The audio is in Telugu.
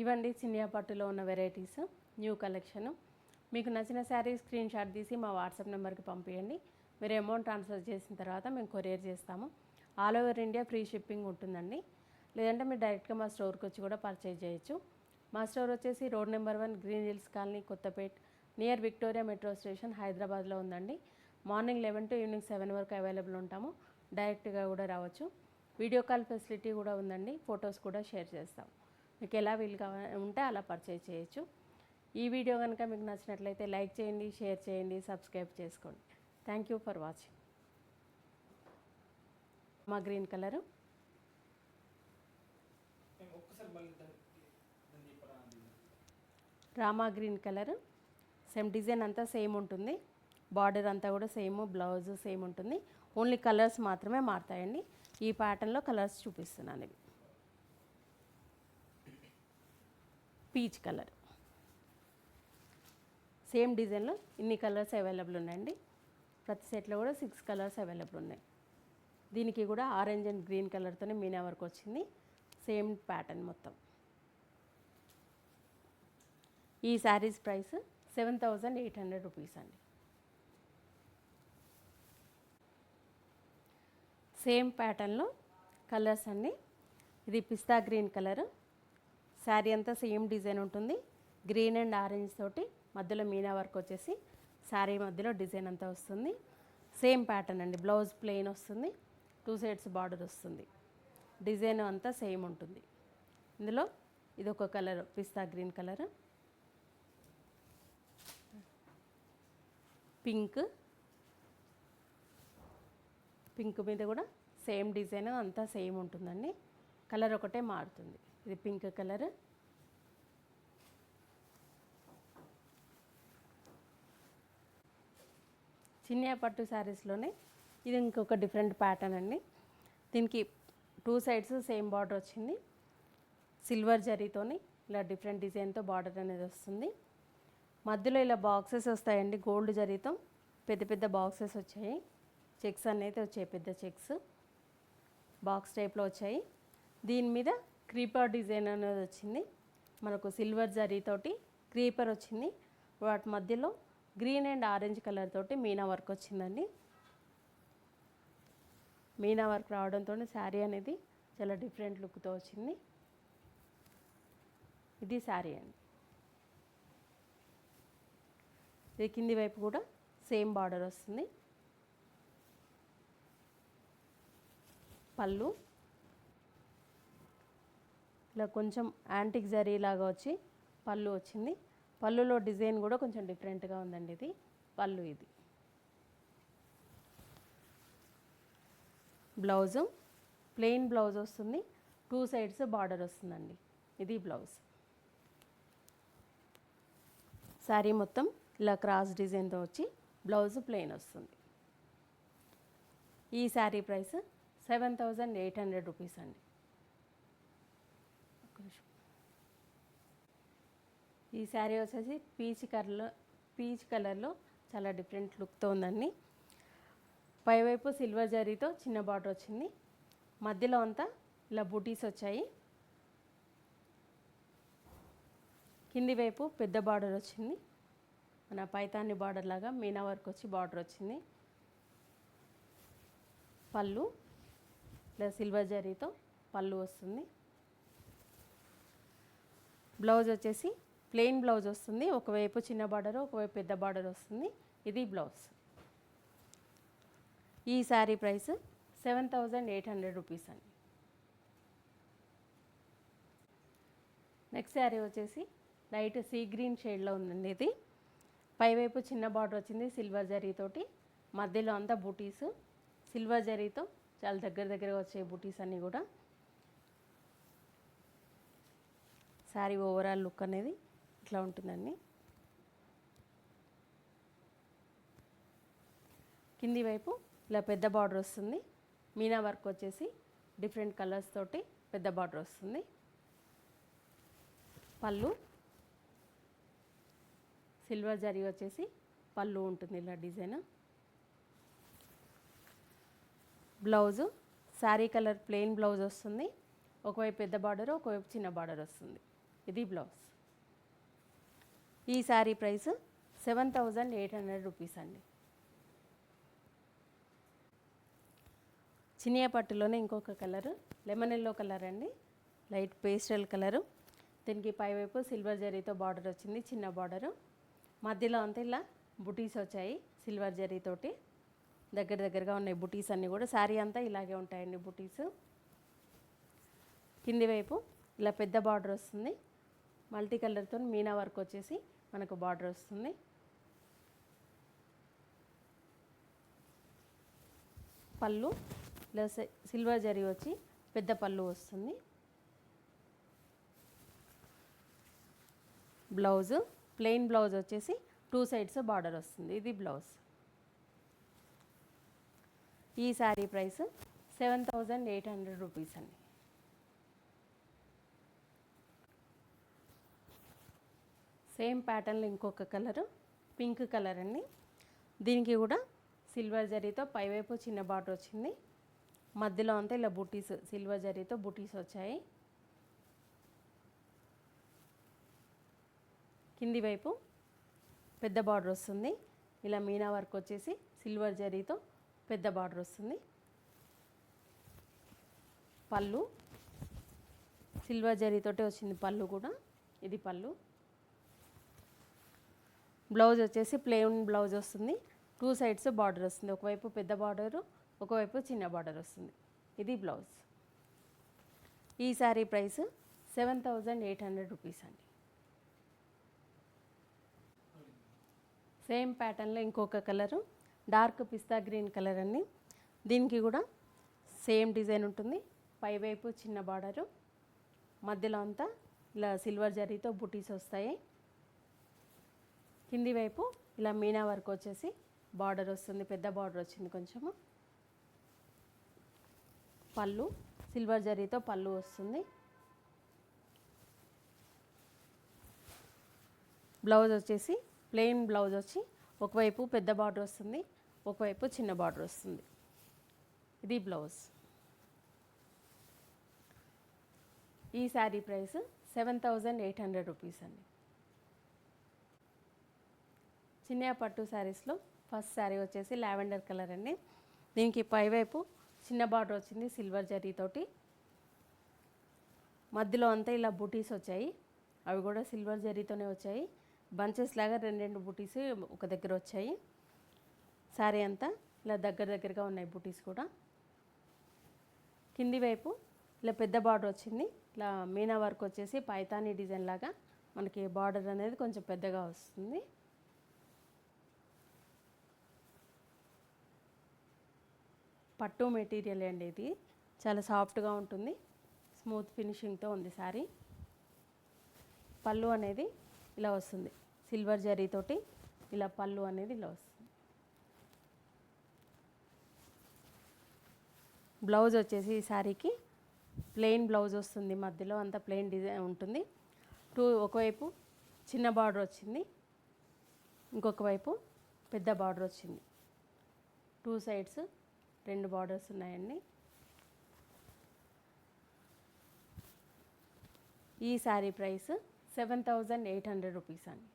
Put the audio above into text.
ఇవ్వండి చినియా పట్టులో ఉన్న వెరైటీస్ న్యూ కలెక్షన్. మీకు నచ్చిన శారీ స్క్రీన్ షాట్ తీసి మా వాట్సాప్ నెంబర్కి పంపించండి మీరు అమౌంట్ ట్రాన్స్ఫర్ చేసిన తర్వాత మేము కొరియర్ చేస్తాము. All over India free shipping ఉంటుందండి. లేదంటే మీరు డైరెక్ట్గా మా స్టోర్కి వచ్చి కూడా పర్చేజ్ చేయొచ్చు. మా స్టోర్ వచ్చేసి road number one green hills colony Kothapet near Victoria metro station హైదరాబాద్లో ఉందండి. Morning eleven to evening seven వరకు అవైలబుల్ ఉంటాము. డైరెక్ట్గా కూడా రావచ్చు. వీడియో కాల్ ఫెసిలిటీ కూడా ఉందండి. ఫొటోస్ కూడా షేర్ చేస్తాం. మీకు ఎలా వీలు కావ ఉంటే అలా పర్చేజ్ చేయొచ్చు. ఈ వీడియో కనుక మీకు నచ్చినట్లయితే లైక్ చేయండి షేర్ చేయండి సబ్స్క్రైబ్ చేసుకోండి. థ్యాంక్ యూ ఫర్ వాచింగ్ మా green colour. Rama green colour. Same design అంతా సేమ్ ఉంటుంది. బార్డర్ అంతా కూడా సేమ్ బ్లౌజ్ సేమ్ ఉంటుంది. ఓన్లీ కలర్స్ మాత్రమే మారుతాయండి. ఈ ప్యాటర్న్లో కలర్స్ చూపిస్తున్నాను. ఇవి పీచ్ కలర్. సేమ్ డిజైన్లో ఇన్ని కలర్స్ అవైలబుల్ ఉన్నాయండి. ప్రతి సెట్లో కూడా సిక్స్ కలర్స్ అవైలబుల్ ఉన్నాయి. దీనికి కూడా ఆరెంజ్ అండ్ గ్రీన్ కలర్తోనే మీనా వర్క్ వచ్చింది. సేమ్ ప్యాటర్న్ మొత్తం. ఈ saris price seven thousand eight hundred rupees అండి. సేమ్ ప్యాటర్న్లో కలర్స్ అండి. ఇది పిస్తా గ్రీన్ కలర్. శారీ అంతా సేమ్ డిజైన్ ఉంటుంది. గ్రీన్ అండ్ ఆరెంజ్ తోటి మధ్యలో మీనా వర్క్ వచ్చేసి శారీ మధ్యలో డిజైన్ అంతా వస్తుంది. సేమ్ ప్యాటర్న్ అండి. బ్లౌజ్ ప్లెయిన్ వస్తుంది. టూ సైడ్స్ బార్డర్ వస్తుంది. డిజైన్ అంతా సేమ్ ఉంటుంది. ఇందులో ఇది ఒక కలర్ పిస్తా గ్రీన్ కలర్. పింక్ పింక్ మీద కూడా సేమ్ డిజైన్ అంతా సేమ్ ఉంటుందండి. కలర్ ఒకటే మారుతుంది. ఇది పింక్ కలర్. చిన్న పట్టు శారీస్లోనే ఇది ఇంకొక డిఫరెంట్ ప్యాటర్న్ అండి. దీనికి టూ సైడ్స్ సేమ్ బార్డర్ వచ్చింది. సిల్వర్ జరీతోని ఇలా డిఫరెంట్ డిజైన్తో బార్డర్ అనేది వస్తుంది. మధ్యలో ఇలా బాక్సెస్ వస్తాయండి గోల్డ్ జరీతో పెద్ద పెద్ద బాక్సెస్ వచ్చాయి. చెక్స్ అనేది వచ్చాయి పెద్ద చెక్స్ బాక్స్ టైప్లో వచ్చాయి. దీని మీద క్రీపర్ డిజైన్ అనేది వచ్చింది. మనకు సిల్వర్ జరీతోటి క్రీపర్ వచ్చింది. వాటి మధ్యలో గ్రీన్ అండ్ ఆరెంజ్ కలర్ తోటి మీనా వర్క్ వచ్చిందండి. మీనా వర్క్ రావడంతో శారీ అనేది చాలా డిఫరెంట్ లుక్తో వచ్చింది. ఇది శారీ అండి. ఇది కింది వైపు కూడా సేమ్ బార్డర్ వస్తుంది. పళ్ళు ఇలా కొంచెం యాంటిక్ జరీ లాగా వచ్చి పళ్ళు వచ్చింది. పళ్ళులో డిజైన్ కూడా కొంచెం డిఫరెంట్గా ఉందండి ఇది. పళ్ళు ఇది. బ్లౌజు ప్లెయిన్ బ్లౌజ్ వస్తుంది. టూ సైడ్స్ బార్డర్ వస్తుందండి. ఇది బ్లౌజ్. శారీ మొత్తం ఇలా క్రాస్ డిజైన్తో వచ్చి బ్లౌజ్ ప్లెయిన్ వస్తుంది. ఈ sari price seven thousand eight hundred rupees అండి. ఈ శారీ వచ్చేసి పీచ్ కలర్లో పీచ్ కలర్లో చాలా డిఫరెంట్ లుక్తో ఉందండి. పైవైపు సిల్వర్ జరీతో చిన్న బార్డర్ వచ్చింది. మధ్యలో అంతా ఇలా బూటీస్ వచ్చాయి. కింది వైపు పెద్ద బార్డర్ వచ్చింది. మన పైతాన్ని బార్డర్ లాగా మీనా వర్క్ వచ్చి బార్డర్ వచ్చింది. పళ్ళు ఇలా సిల్వర్ జరీతో పళ్ళు వస్తుంది. బ్లౌజ్ వచ్చేసి ప్లెయిన్ బ్లౌజ్ వస్తుంది ఒకవైపు చిన్న బార్డర్ ఒకవైపు పెద్ద బార్డర్ వస్తుంది. ఇది బ్లౌజ్. ఈ sari price seven thousand eight hundred rupees అండి. నెక్స్ట్ శారీ వచ్చేసి లైట్ సీ గ్రీన్ షేడ్లో ఉందండి ఇది. పైవైపు చిన్న బార్డర్ వచ్చింది సిల్వర్ జరీతోటి మధ్యలో అంతా బూటీస్. సిల్వర్ జరీతో చాలా దగ్గర దగ్గరగా వచ్చే బూటీస్ అన్నీ కూడా. శారీ ఓవరాల్ లుక్ అనేది ఇట్లా ఉంటుందండి. కింది వైపు ఇలా పెద్ద బార్డర్ వస్తుంది. మీనా వర్క్ వచ్చేసి డిఫరెంట్ కలర్స్ తోటి పెద్ద బార్డర్ వస్తుంది. పళ్ళు. సిల్వర్ జరీ వచ్చేసి పళ్ళు ఉంటుంది ఇలా design. Blouse. Sari colour plain blouse వస్తుంది. ఒకవైపు పెద్ద బార్డర్ ఒకవైపు చిన్న బార్డర్ వస్తుంది. ఇది బ్లౌజ్. ఈ sari price seven thousand eight hundred rupees అండి. చినియా పట్టులోనే ఇంకొక కలర్ లెమన్ ఎల్లో కలర్ అండి. Light pastel colour. దీనికి పైవైపు సిల్వర్ జరీతో బార్డర్ వచ్చింది చిన్న బార్డరు. మధ్యలో అంతా ఇలా బుటీస్ వచ్చాయి సిల్వర్ జరీతోటి. దగ్గర దగ్గరగా ఉన్నాయి బుటీస్ అన్నీ కూడా. శారీ అంతా ఇలాగే ఉంటాయండి బుటీస్. కింది వైపు ఇలా పెద్ద బార్డర్ వస్తుంది. మల్టీ కలర్తో మీనా వర్క్ వచ్చేసి మనకు బార్డర్ వస్తుంది. పళ్ళు ప్లస్ సిల్వర్ జరీ వచ్చి పెద్ద పళ్ళు వస్తుంది. బ్లౌజ్ ప్లెయిన్ బ్లౌజ్ వచ్చేసి టూ సైడ్స్ బార్డర్ వస్తుంది. ఇది బ్లౌజ్. ఈ sari price seven thousand eight hundred rupees అండి. సేమ్ ప్యాటర్న్లో ఇంకొక కలరు పింక్ కలర్ అండి. దీనికి కూడా సిల్వర్ జరీతో పైవైపు చిన్న బార్డర్ వచ్చింది. మధ్యలో అంతా ఇలా బుటీస్ సిల్వర్ జరీతో బుటీస్ వచ్చాయి. కింది వైపు పెద్ద బార్డర్ వస్తుంది. ఇలా మీనా వర్క్ వచ్చేసి సిల్వర్ జరీతో పెద్ద బార్డర్ వస్తుంది. పళ్ళు సిల్వర్ జరీతోటే వచ్చింది పళ్ళు కూడా. ఇది పళ్ళు. బ్లౌజ్ వచ్చేసి ప్లెయిన్ బ్లౌజ్ వస్తుంది. టూ సైడ్స్ బార్డర్ వస్తుంది. ఒకవైపు పెద్ద బార్డరు ఒకవైపు చిన్న బార్డర్ వస్తుంది. ఇది బ్లౌజ్. ఈ sari price seven thousand eight hundred rupees అండి. సేమ్ ప్యాటర్న్లో ఇంకొక కలరు డార్క్ పిస్తా గ్రీన్ కలర్ అండి. దీనికి కూడా సేమ్ డిజైన్ ఉంటుంది. పైవైపు చిన్న బార్డరు మధ్యలో అంతా ఇలా సిల్వర్ జరీతో బుటీస్ వస్తాయి. కింది వైపు ఇలా మీనా వర్క్ వచ్చేసి బార్డర్ వస్తుంది పెద్ద బార్డర్ వచ్చింది కొంచెము. పళ్ళు సిల్వర్ జరీతో పళ్ళు వస్తుంది. బ్లౌజ్ వచ్చేసి ప్లెయిన్ బ్లౌజ్ వచ్చి ఒకవైపు పెద్ద బార్డర్ వస్తుంది ఒకవైపు చిన్న బార్డర్ వస్తుంది. ఇది బ్లౌజ్. ఈ sari price seven thousand eight hundred rupees అండి. చిన్న పట్టు శారీస్లో ఫస్ట్ శారీ వచ్చేసి లావెండర్ కలర్ అండి. దీనికి పైవైపు చిన్న బార్డర్ వచ్చింది సిల్వర్ జరీతోటి మధ్యలో అంతా ఇలా బూటీస్ వచ్చాయి. అవి కూడా సిల్వర్ జరీతోనే వచ్చాయి. బంచెస్ లాగా రెండు రెండు బూటీస్ ఒక దగ్గర వచ్చాయి. శారీ అంతా ఇలా దగ్గర దగ్గరగా ఉన్నాయి బూటీస్ కూడా. కింది వైపు ఇలా పెద్ద బార్డర్ వచ్చింది. ఇలా మీనా వర్క్ వచ్చేసి పైతానీ డిజైన్ లాగా మనకి బార్డర్ అనేది కొంచెం పెద్దగా వస్తుంది. పట్టు మెటీరియల్ అండి ఇది. చాలా సాఫ్ట్గా ఉంటుంది. స్మూత్ ఫినిషింగ్తో ఉంది శారీ. పళ్ళు అనేది ఇలా వస్తుంది. సిల్వర్ జరీతోటి ఇలా పళ్ళు అనేది ఇలా వస్తుంది. బ్లౌజ్ వచ్చేసి ఈ శారీకి ప్లెయిన్ బ్లౌజ్ వస్తుంది. మధ్యలో అంతా ప్లెయిన్ డిజైన్ ఉంటుంది. టూ ఒకవైపు చిన్న బార్డర్ వచ్చింది. ఇంకొక వైపు పెద్ద బార్డర్ వచ్చింది. టూ సైడ్స్ రెండు బార్డర్స్ ఉన్నాయండి. ఈ sari price seven thousand eight hundred rupees అండి.